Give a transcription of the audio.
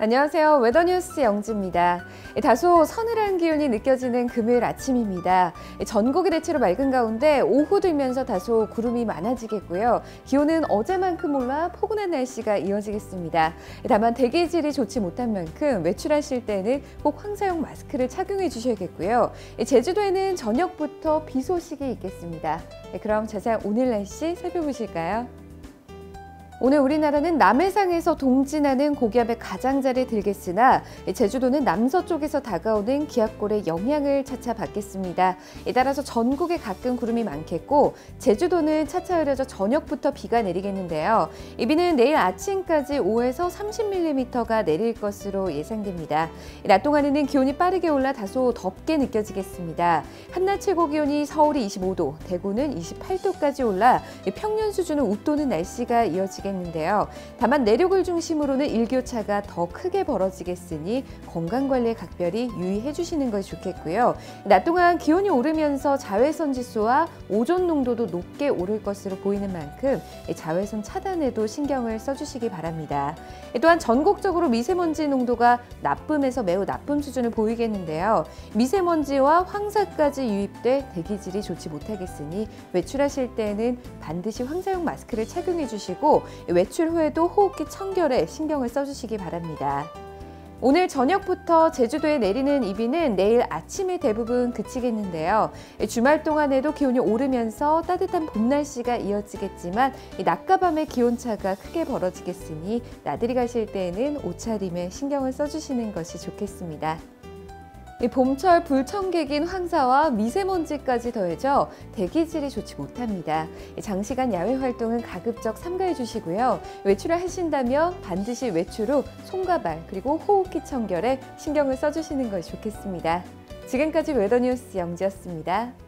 안녕하세요. 웨더뉴스 영지입니다. 다소 서늘한 기온이 느껴지는 금요일 아침입니다. 전국이 대체로 맑은 가운데 오후 들면서 다소 구름이 많아지겠고요. 기온은 어제만큼 올라 포근한 날씨가 이어지겠습니다. 다만 대기질이 좋지 못한 만큼 외출하실 때는 꼭 황사용 마스크를 착용해 주셔야겠고요. 제주도에는 저녁부터 비 소식이 있겠습니다. 그럼 자세한 오늘 날씨 살펴보실까요? 오늘 우리나라는 남해상에서 동진하는 고기압의 가장자리 들겠으나 제주도는 남서쪽에서 다가오는 기압골의 영향을 차차 받겠습니다. 따라서 전국에 가끔 구름이 많겠고 제주도는 차차 흐려져 저녁부터 비가 내리겠는데요. 이 비는 내일 아침까지 5에서 30mm가 내릴 것으로 예상됩니다. 낮 동안에는 기온이 빠르게 올라 다소 덥게 느껴지겠습니다. 한낮 최고 기온이 서울이 25도, 대구는 28도까지 올라 평년 수준을 웃도는 날씨가 이어지겠습니다. 되겠는데요. 다만 내륙을 중심으로는 일교차가 더 크게 벌어지겠으니 건강관리에 각별히 유의해 주시는 것이 좋겠고요. 낮 동안 기온이 오르면서 자외선 지수와 오존 농도도 높게 오를 것으로 보이는 만큼 자외선 차단에도 신경을 써주시기 바랍니다. 또한 전국적으로 미세먼지 농도가 나쁨에서 매우 나쁨 수준을 보이겠는데요. 미세먼지와 황사까지 유입돼 대기질이 좋지 못하겠으니 외출하실 때는 반드시 황사용 마스크를 착용해 주시고 외출 후에도 호흡기 청결에 신경을 써주시기 바랍니다. 오늘 저녁부터 제주도에 내리는 이 비는 내일 아침에 대부분 그치겠는데요. 주말 동안에도 기온이 오르면서 따뜻한 봄 날씨가 이어지겠지만 낮과 밤의 기온차가 크게 벌어지겠으니 나들이 가실 때에는 옷차림에 신경을 써주시는 것이 좋겠습니다. 봄철 불청객인 황사와 미세먼지까지 더해져 대기질이 좋지 못합니다. 장시간 야외 활동은 가급적 삼가해 주시고요. 외출을 하신다면 반드시 외출 후 손과 발 그리고 호흡기 청결에 신경을 써주시는 것이 좋겠습니다. 지금까지 웨더뉴스 영지였습니다.